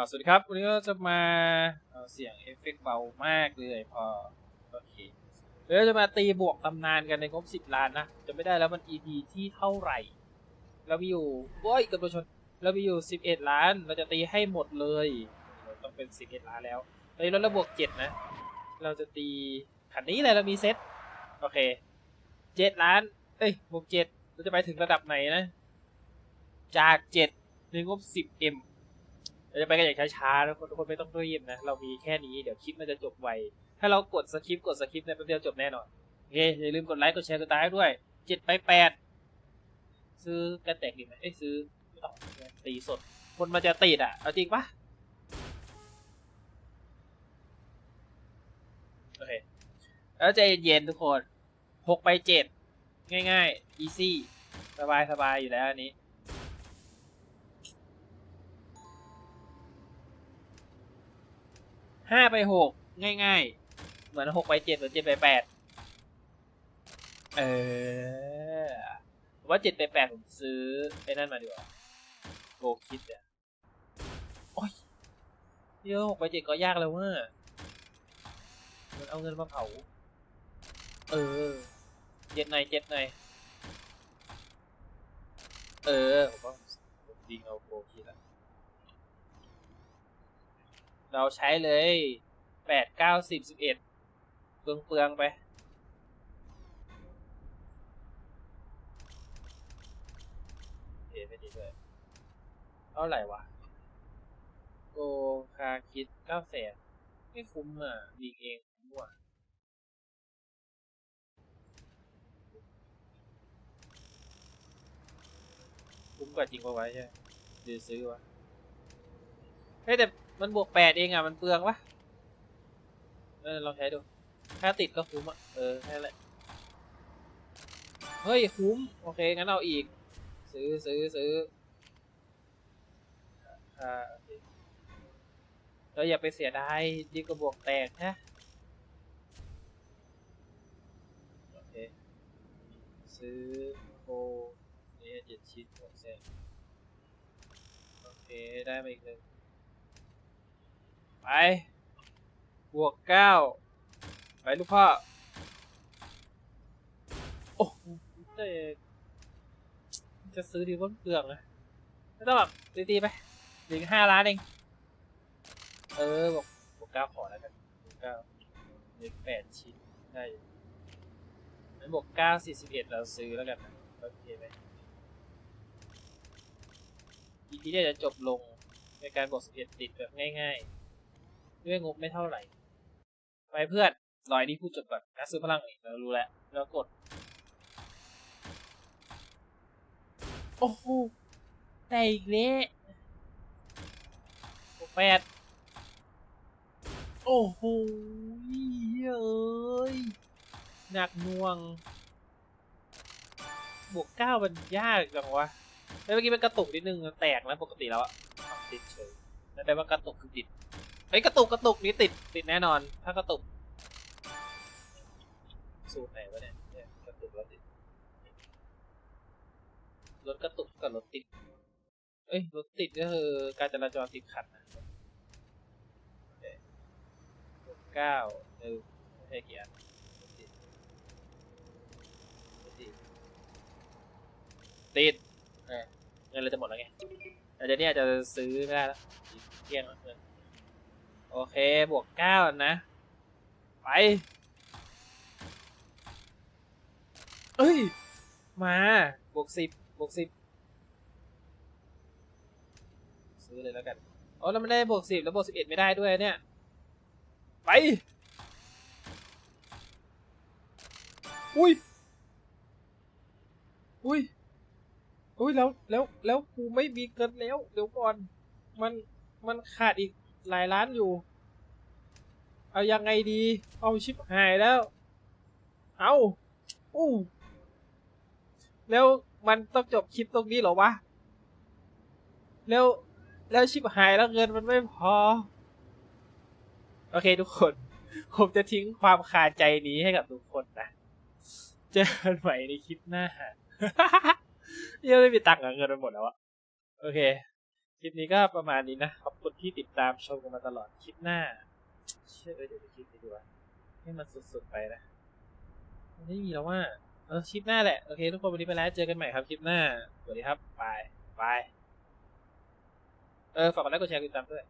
อ่าสวัสดีครับ วันนี้ก็จะมาเอาเสียงเอฟเฟกต์เบามากเลยพอโอเคเดี๋ยวจะมาตีบวกตำนานกันในงบสิบล้านนะจะไม่ได้แล้วมัน EP ที่เท่าไหร่ เรามีอยู่โอ้ยกระโดดชนเรามีอยู่สิบเอ็ดล้าน เราจะตีให้หมดเลยต้องเป็นสิบเอ็ดล้านแล้วตอนนี้เราบวกเจ็ดนะ เราจะตีขันนี้เลยเรามีเซตโอเคเจ็ดล้าน เอ้ยบวกเจ็ดเราจะไปถึงระดับไหนนะ จากเจ็ดในงบสิบเอ็ม เราจะไปกันอย่างช้าๆนะทุกคนไม่ต้องรีบนะ เรามีแค่นี้ เดี๋ยวคลิปมันจะจบไว ถ้าเรากดสคริปต์กดสคริปต์ในแป๊บเดียวจบแน่นอน โอเค อย่าลืมกดไลค์ กดแชร์ กดติดตามด้วย เจ็ดไปแปด ซื้อกระแตกดีไหมเอ้ยซื้อไม่ต้องตีสด คนมันจะติดอะ เอาจริงปะโอเค แล้วใจเย็นๆทุกคนหกไปเจ็ด ง่ายๆ easy สบายสบายๆอยู่แล้วอันนี้ ห้าไปหกง่ายๆ เหมือนหกไปเจ็ดเหมือนเจ็ดไปแปดเออว่าเจ็ดไปแปดผมซื้อไอ้นั่นมาดีกว่าโกคิดเนี่ยโอ้ยเดี๋ยวหกไปเจ็ดก็ยากแล้วว่ามันเอาเงินมาเผา เออเจ็ดในอยเจ็ดในอยเออผมว่าผมยิงเอาโกคิดอะ เราใช้เลยแปดเก้าสิบสิบเอ็ดเปลืองเปลืองไปเอไม่ดีด้วยเท่าไหร่วะ โกคาคิดเก้าแสนไม่คุ้มอะมีเองคุ้มว่ะคุ้มกว่าจริงปะวะใช่หรือซื้อวะ เฮ้ยแต่ มันบวกแปดเองอะ มันเปลืองวะเออลองใช้ดู ถ้าติดก็คุ้มอะ เออแค่แหละ เฮ้ย คุ้ม โอเค งั้นเอาอีก ซื้อซื้อซื้ออ่าเราอย่าไปเสียดายดีกว่าบวกแตกนะโอเค ซื้อโคนี่ยเจ็ดชิ้นหกเซนโอเค ได้มาอีกหนึ่ง ไป บวกเก้าไปลูกพ่อ โอ้โหเจ๊จะซื้อดีว่าเปลืองนะไม่ต้องแบบตีๆไปเหลือห้าล้านเอง เออบวกบวกเก้าขอแล้วกันบวกเก้าเหลือแปดชิ้นได้งั้นบวกเก้าสี่สิบเอ็ดเราซื้อแล้วกันนะโอเคไหม EP เนี่ยจะจบลงในการบวกสิบเอ็ดติดแบบง่าย ๆ ด้วยงบไม่เท่าไหร่ ไปเพื่อนรอยนี้พูดจบก่อนการซื้อพลังอีกเรารู้แล้ว แล้วกด โอ้โหแต่อีกแล้วบวกแปดโอ้โหเอ้ยหนักหน่วง บวกเก้ามันยากจังวะแล้วเมื่อกี้มันกระตุกนิดนึงมันแตกแล้วปกติแล้วอะอ้าวติดเฉยนั่นแปลว่ากระตุกคือติด เฮ้ยกระตุกกระตุกนี้ติดติดแน่นอน ถ้ากระตุก สูตรไหนวะเนี่ยเนี่ยกระตุกแล้วติดรถกระตุกกับรถติด เอ้ยรถติดก็คือการจราจรติดขัดนะเกเก้าหนึ่งไม่ใช่กี่อันติดติดติดเงินเราจะหมดแล้วไงแต่เดี๋ยวนี้อาจจะซื้อไม่ได้แล้วเที่ยงแล้ว โอเค บวกเก้านะ ไป เอ้ย มา บวกสิบบวกสิบซื้อเลยแล้วกันอ๋อแล้วมันได้บวกสิบแล้วบวกสิบเอ็ดไม่ได้ด้วยเนี่ย ไป อุ้ย อุ้ย อุ้ยแล้วแล้วแล้วกูไม่มีเงินแล้ว เดี๋ยวก่อน มันมันขาดอีก หลายล้านอยู่ เอายังไงดี เอาชิปหายแล้ว เอาอู้แล้วมันต้องจบคลิปตรงนี้เหรอวะ แล้วแล้วชิปหายแล้วเงินมันไม่พอ โอเคทุกคน ผมจะทิ้งความคาใจนี้ให้กับทุกคนนะ เจอกันใหม่ในคลิปหน้ายังไม่มีตังค์เงินมันหมดแล้วอะโอเค คลิปนี้ก็ประมาณนี้นะ คุณที่ติดตามชมกันมาตลอดคลิปหน้า เชื่อเลยเดี๋ยวจะคิดไปดูว่าให้มันสุดๆไปนะมันไม่มีแล้วว่าเออคลิปหน้าแหละ โอเคทุกคนวันนี้ไปแล้วเจอกันใหม่ครับคลิปหน้า สวัสดีครับบายบายเออฝากกดไลค์กดแชร์กดติดตามด้วย